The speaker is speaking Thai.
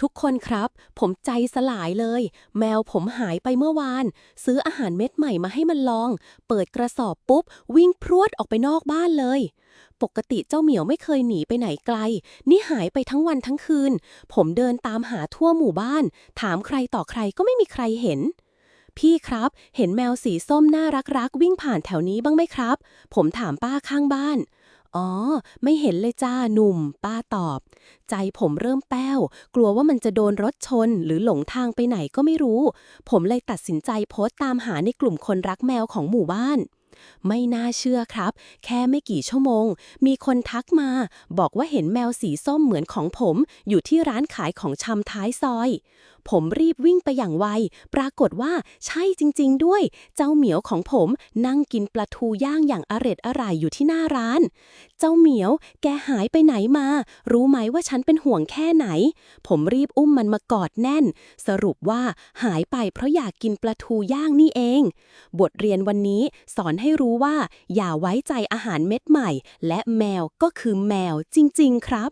ทุกคนครับ ผมใจสลายเลย แมวผมหายไปเมื่อวาน ซื้ออาหารเม็ดใหม่มาให้มันลอง เปิดกระสอบปุ๊บ วิ่งพรวดออกไปนอกบ้านเลย ปกติเจ้าเหมียวไม่เคยหนีไปไหนไกล นี่หายไปทั้งวันทั้งคืน ผมเดินตามหาทั่วหมู่บ้าน ถามใครต่อใครก็ไม่มีใครเห็น พี่ครับ เห็นแมวสีส้มน่ารักๆวิ่งผ่านแถวนี้บ้างไหมครับ ผมถามป้าข้างบ้าน อ๋อ ไม่เห็นเลยจ้าหนุ่ม ป้าตอบ ใจผมเริ่มแป้ว กลัวว่ามันจะโดนรถชน หรือหลงทางไปไหนก็ไม่รู้ ผมเลยตัดสินใจโพสต์ตามหาในกลุ่มคนรักแมวของหมู่บ้าน ไม่น่าเชื่อครับ แค่ไม่กี่ชั่วโมง มีคนทักมา บอกว่าเห็นแมวสีส้มเหมือนของผม อยู่ที่ร้านขายของชำท้ายซอย ผมรีบวิ่งไปอย่างไว ปรากฏว่าใช่จริง ๆ ด้วย เจ้าเหมียวของผมนั่งกินปลาทูย่างอย่างอร็ดอร่อยอยู่ที่หน้าร้าน เจ้าเหมียว แกหายไปไหนมา รู้ไหมว่าฉันเป็นห่วงแค่ไหน ผมรีบอุ้มมันมากอดแน่น สรุปว่าหายไปเพราะอยากกินปลาทูย่างนี่เอง บทเรียนวันนี้สอนให้รู้ว่า อย่าไว้ใจอาหารเม็ดใหม่ และแมวก็คือแมวจริง ๆ ครับ